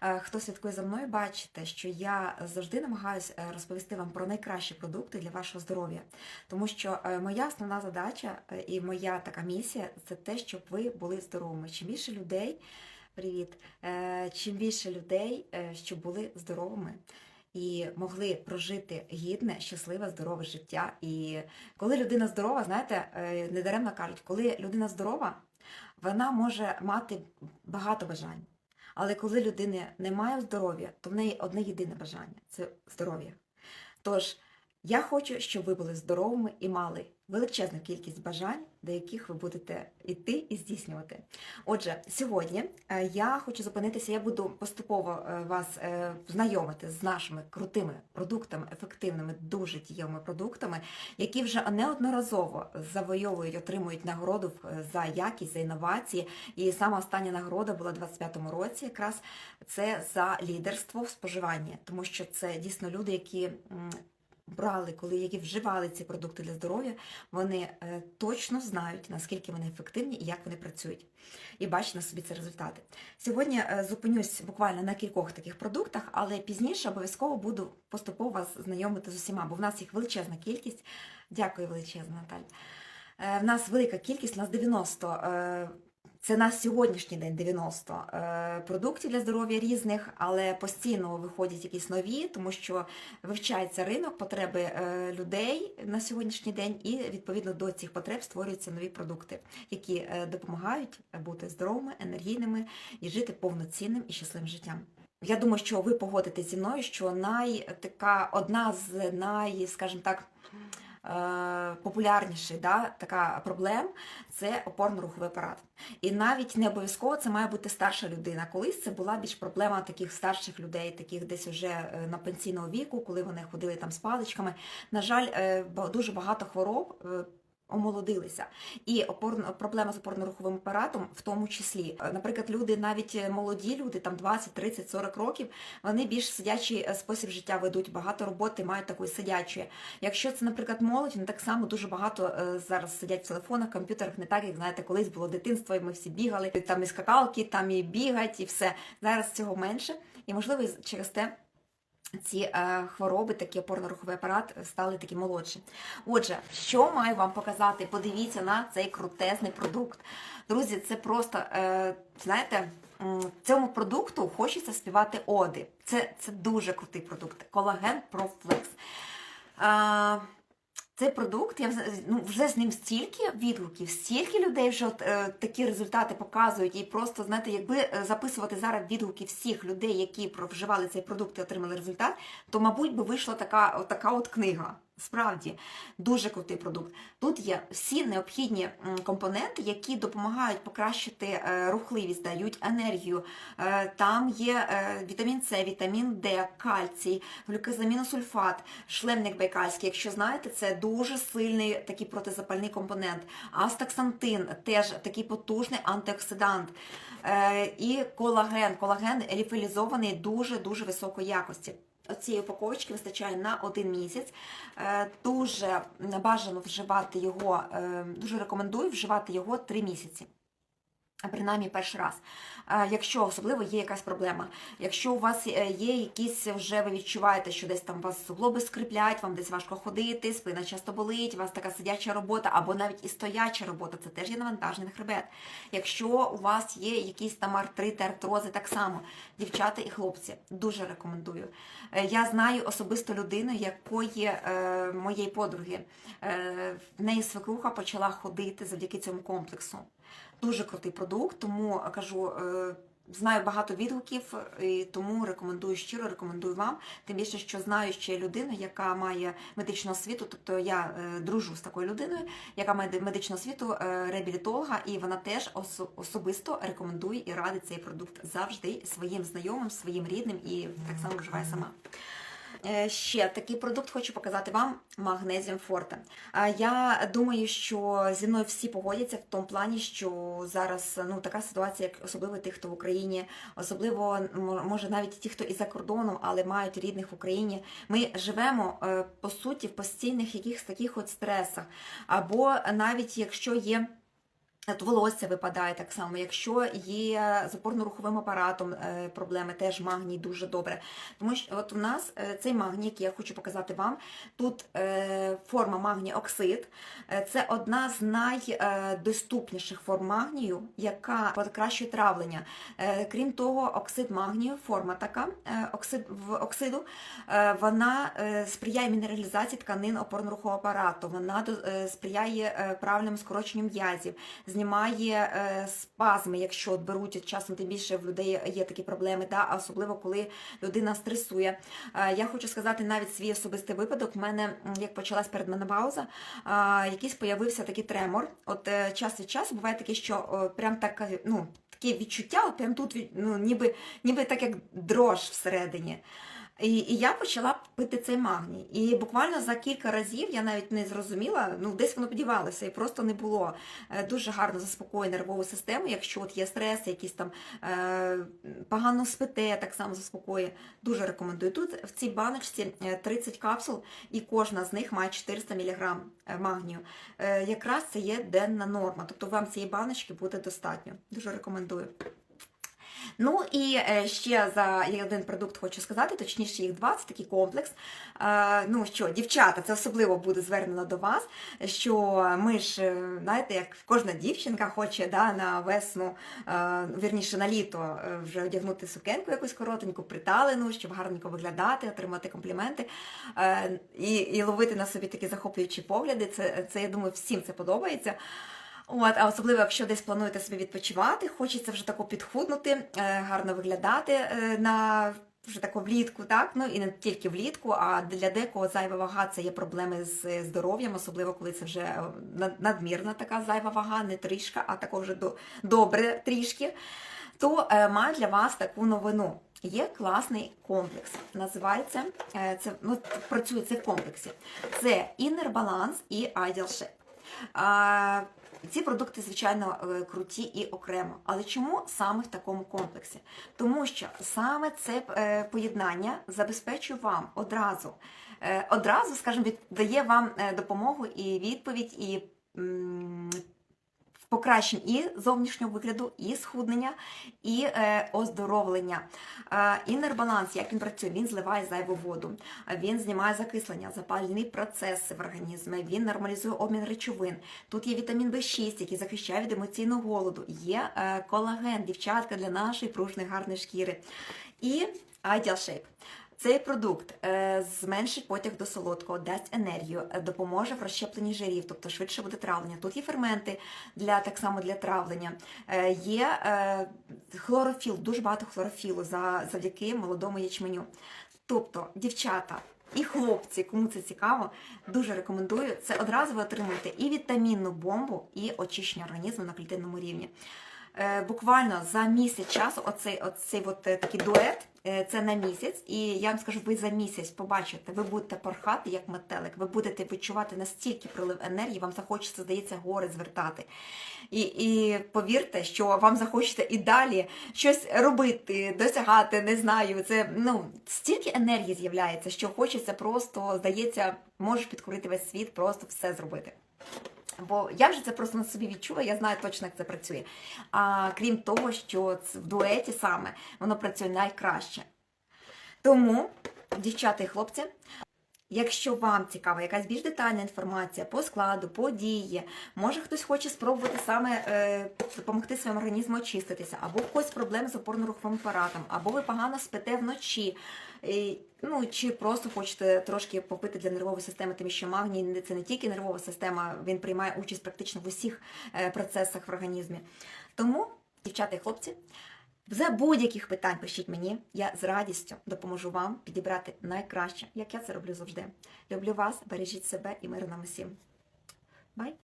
е, хто слідкує за мною, бачите, що я завжди намагаюся розповісти вам про найкращі продукти для вашого здоров'я. Тому що е, моя основна задача е, і моя така місія це те, щоб ви були здоровими. Чим більше людей, привіт, е, чим більше людей, е, щоб були здоровими. І могли прожити гідне, щасливе, здорове життя. І коли людина здорова, знаєте, е, недаремно кажуть, коли людина здорова, вона може мати багато бажань. Але коли людини немає здоров'я, то в неї одне єдине бажання це здоров'я. Тож я хочу, щоб ви були здоровими і мали величезну кількість бажань, до яких ви будете йти і здійснювати. Отже, сьогодні е, я хочу зупинитися, я буду поступово е, вас е, знайомити з нашими крутими продуктами, ефективними, дуже дієвими продуктами, які вже неодноразово завойовують, отримують нагороду за якість, за інновації. І сама остання нагорода була у 25-му році, якраз це за лідерство в споживанні, тому що це дійсно люди, які. Брали, коли які вживали ці продукти для здоров'я, вони е, точно знають, наскільки вони ефективні і як вони працюють. І бачать на собі ці результати. Сьогодні е, зупинюсь буквально на кількох таких продуктах, але пізніше обов'язково буду поступово вас знайомити з усіма, бо в нас їх величезна кількість. Дякую величезно, Наталь. Е, В нас велика кількість, у нас 90 е, це на сьогоднішній день 90 е, продуктів для здоров'я різних, але постійно виходять якісь нові, тому що вивчається ринок, потреби е, людей на сьогоднішній день, і відповідно до цих потреб створюються нові продукти, які е, допомагають бути здоровими, енергійними і жити повноцінним і щасливим життям. Я думаю, що ви погодитесь зі мною, що най така одна з най, скажімо так. Е, Популярніший да, така проблем це опорно-руховий апарат. І навіть не обов'язково це має бути старша людина. Колись це була більш проблема таких старших людей, таких десь уже е, на пенсійного віку, коли вони ходили там з паличками. На жаль, е, дуже багато хвороб. Омолодилися. І опорно, проблема з опорно-руховим апаратом в тому числі. Е, Наприклад, люди, навіть е, молоді люди, там 20, 30, 40 років, вони більш сидячий е, спосіб життя ведуть, багато роботи мають такої сидячої. Якщо це, наприклад, молодь, вони так само дуже багато зараз сидять в телефонах, комп'ютерах, не так, як знаєте, колись було дитинство, і ми всі бігали, там і скакалки, там і бігать, і все. Зараз цього менше. І можливо, через те. Ці е, хвороби, такі опорно-руховий апарат, е, стали такі молодші. Отже, що маю вам показати? Подивіться на цей крутезний продукт. Друзі, це просто, е, знаєте, цьому продукту хочеться співати оди. Це, це дуже крутий продукт. Колаген Pro Цей продукт, я ну, вже з ним стільки відгуків, стільки людей вже от, е, такі результати показують. І просто, знаєте, якби е, записувати зараз відгуки всіх людей, які вживали цей продукт і отримали результат, то, мабуть, би вийшла така, така от книга. Справді, дуже крутий продукт. Тут є всі необхідні компоненти, які допомагають покращити е, рухливість, дають енергію. Е, Там є е, вітамін С, вітамін Д, кальцій, глюкозаміносульфат, шлемник байкальський. Якщо знаєте, це дуже сильний такий протизапальний компонент. Астаксантин теж такий потужний антиоксидант. І колаген. Колаген ліфелізований дуже-дуже високої якості. Цієї упаковочки вистачає на один місяць. Е, Дуже бажано вживати його, е, дуже рекомендую вживати його три місяці. Принаймні перший раз. Е, Якщо особливо є якась проблема, якщо у вас е, є якісь вже ви відчуваєте, що десь там вас суглоби скриплять, вам десь важко ходити, спина часто болить, у вас така сидяча робота, або навіть і стояча робота, це теж є навантаження на хребет. Якщо у вас є якісь там артрити, артрози, так само, дівчата і хлопці, дуже рекомендую. Е, Я знаю особисто людину, якої моєї подруги, в неї свекруха почала ходити завдяки цьому комплексу. Дуже крутий продукт, тому е, кажу, е, знаю багато відгуків, і тому рекомендую щиро, рекомендую вам. Тим більше, що знаю ще людину, яка має медичну освіту, тобто я е, дружу з такою людиною, яка має медичну освіту е, реабілітолога, і вона теж особисто рекомендує і радить цей продукт завжди своїм знайомим, своїм рідним і так само вживає сама. Е, Ще такий продукт хочу показати вам магнезіум форте. Я думаю, що зі мною всі погодяться в тому плані, що зараз ну така ситуація, як особливо тих, хто в Україні, особливо може навіть ті, хто і за кордоном, але мають рідних в Україні. Ми живемо е, по суті в постійних якихось таких от стресах, або навіть якщо є От волосся випадає так само. Якщо є з опорно-руховим апаратом е, проблеми, теж магній дуже добре. Тому що от у нас е, цей магній, який я хочу показати вам, тут е, форма магній оксид. Це одна з найдоступніших форм магнію, яка покращує травлення. Крім того, оксид магнію, форма така оксид, оксиду, вона сприяє мінералізації тканин опорно-рухового апарату, вона сприяє правильному скороченню м'язів знімає е, спазми, якщо от беруть часом, тим більше в людей є такі проблеми, да, а особливо коли людина стресує. Е, я хочу сказати навіть свій особистий випадок. У мене, як почалась передменопауза, якийсь появився такий тремор. От е, час від часу буває таке, що прям так, ну, таке відчуття, от прям тут ну, ніби, ніби так як дрож всередині. І, і я почала пити цей магній. І буквально за кілька разів я навіть не зрозуміла, ну десь воно подівалося і просто не було. Е, Дуже гарно заспокоює нервову систему, якщо от є стрес, якісь там е, погано спите, так само заспокоює. Дуже рекомендую. Тут в цій баночці е, 30 капсул, і кожна з них має 400 мг магнію. Е, якраз це є денна норма, тобто вам цієї баночки буде достатньо. Дуже рекомендую. Ну і е, ще за один продукт хочу сказати, точніше їх два, це такий комплекс. Е, Ну що, дівчата, це особливо буде звернено до вас, що ми ж, е, знаєте, як кожна дівчинка хоче да, на весну, вірніше на літо вже одягнути сукенку якусь коротеньку, приталену, щоб гарненько виглядати, отримати компліменти і, і ловити на собі такі захоплюючі погляди. Це, це я думаю, всім це подобається. От, а особливо, якщо десь плануєте собі відпочивати, хочеться вже тако підхуднути, е, гарно виглядати е, на вже тако влітку, так? Ну і не тільки влітку, а для декого зайва вага це є проблеми з здоров'ям, особливо коли це вже е, надмірна така зайва вага, не трішка, а тако вже до, добре трішки. То е, маю для вас таку новину. Є класний комплекс. Називається е, це ну, працює це в комплексі. Це Inner Balance і Ideal Shape. Ці продукти, звичайно, е, круті і окремо. Але чому саме в такому комплексі? Тому що саме це е, поєднання забезпечує вам одразу, е, одразу, скажімо, дає вам допомогу і відповідь, і покращень і зовнішнього вигляду, і схуднення, і е, оздоровлення. Е, Inner Balance, як він працює, він зливає зайву воду, він знімає закислення, запальні процеси в організмі, він нормалізує обмін речовин. Тут є вітамін В6, який захищає від емоційного голоду. Є е, колаген, дівчатка для нашої пружної гарної шкіри. І Ideal Shape. Цей продукт е, зменшить потяг до солодкого, дасть енергію, е, допоможе в розщепленні жирів, тобто швидше буде травлення. Тут є ферменти для так само для травлення. Е, є хлорофіл, дуже багато хлорофілу за, завдяки молодому ячменю. Тобто, дівчата. І хлопці, кому це цікаво, дуже рекомендую. Це одразу ви отримуєте і вітамінну бомбу, і очищення організму на клітинному рівні. Е, буквально за місяць часу, оцей, оцей от е, такий дует, е, це на місяць, і я вам скажу, ви за місяць побачите, ви будете порхати як метелик, ви будете відчувати настільки прилив енергії, вам захочеться, здається, гори звертати. І, і повірте, що вам захочеться і далі щось робити, досягати, не знаю. Це ну стільки енергії з'являється, що хочеться просто, здається, можеш підкорити весь світ, просто все зробити. Бо я вже це просто на собі відчула, я знаю точно, як це працює. А крім того, що в дуеті саме воно працює найкраще. Тому, дівчата і хлопці, якщо вам цікава якась більш детальна інформація по складу, по дії, може хтось хоче спробувати саме е, допомогти своєму організму очиститися, або в когось проблеми з опорно-руховим апаратом, або ви погано спите вночі. І, ну, чи просто хочете трошки попити для нервової системи, тому що магній це не тільки нервова система, він приймає участь практично в усіх е, процесах в організмі. Тому, дівчата і хлопці, за будь-яких питань пишіть мені, я з радістю допоможу вам підібрати найкраще, як я це роблю завжди. Люблю вас, бережіть себе і миру нам усім. Бай!